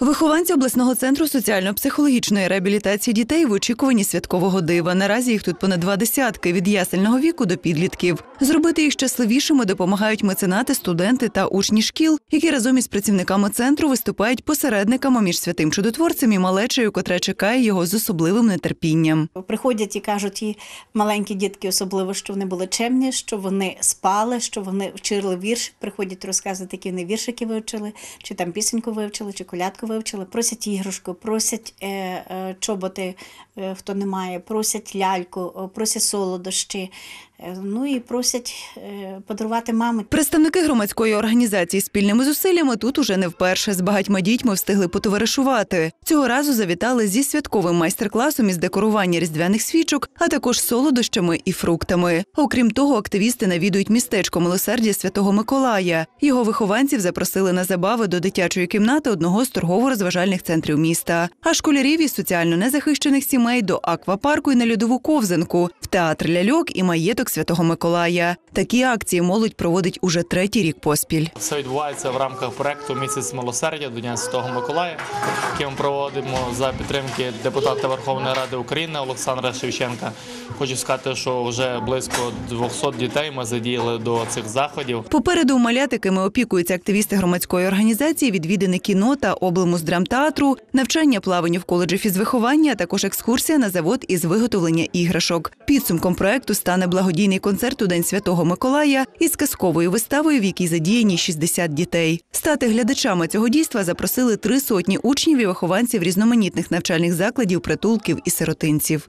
Вихованці обласного центру соціально-психологічної реабілітації дітей в очікуванні святкового дива. Наразі їх тут понад два десятки від ясельного віку до підлітків. Зробити їх щасливішими допомагають меценати, студенти та учні шкіл, які разом із працівниками центру виступають посередниками між святим чудотворцем і малечею, котра чекає його з особливим нетерпінням. Приходять і кажуть, і маленькі дітки, особливо, що вони були чемні, що вони спали, що вони вчили вірш. Приходять розказувати, які вони віршики вивчили, чи там пісеньку вивчили, чи колядку вивчили. Просять іграшку, просять е, е, чоботи, е, хто не має, просять ляльку, просять солодощі. Е, Ну і просять е, подарувати мамі. Представники громадської організації спільними зусиллями тут уже не вперше з багатьма дітьми встигли потоваришувати. Цього разу завітали зі святковим майстер-класом із декорування різдвяних свічок, а також солодощами і фруктами. Окрім того, активісти навідують містечко милосердя Святого Миколая. Його вихованців запросили на забави до дитячої кімнати одного з торгово-розважальних центрів міста. А школярів із соціально незахищених сімей до аквапарку і на льодову ковзанку, в театр ляльок і маєток Святого Миколая. Такі акції молодь проводить уже третій рік поспіль. Все відбувається в рамках проекту Місяць милосердя до Дня Святого Миколая, який ми проводимо за підтримки депутата Верховної Ради України Олександра Шевченка. Хочу сказати, що вже близько 200 дітей ми задіяли до цих заходів. Попереду у малятиками опікуються активісти громадської організації, відвідини кіно та облиму з драмтеатру, навчання плаванню в коледжі фізвиховання, а також екскурсія на завод із виготовлення іграшок. Підсумком проекту стане благодійний концерт у День Святого Миколая із казковою виставою, в якій задіяні 60 дітей. Стати глядачами цього дійства запросили три сотні учнів і вихованців різноманітних навчальних закладів, притулків і сиротинців.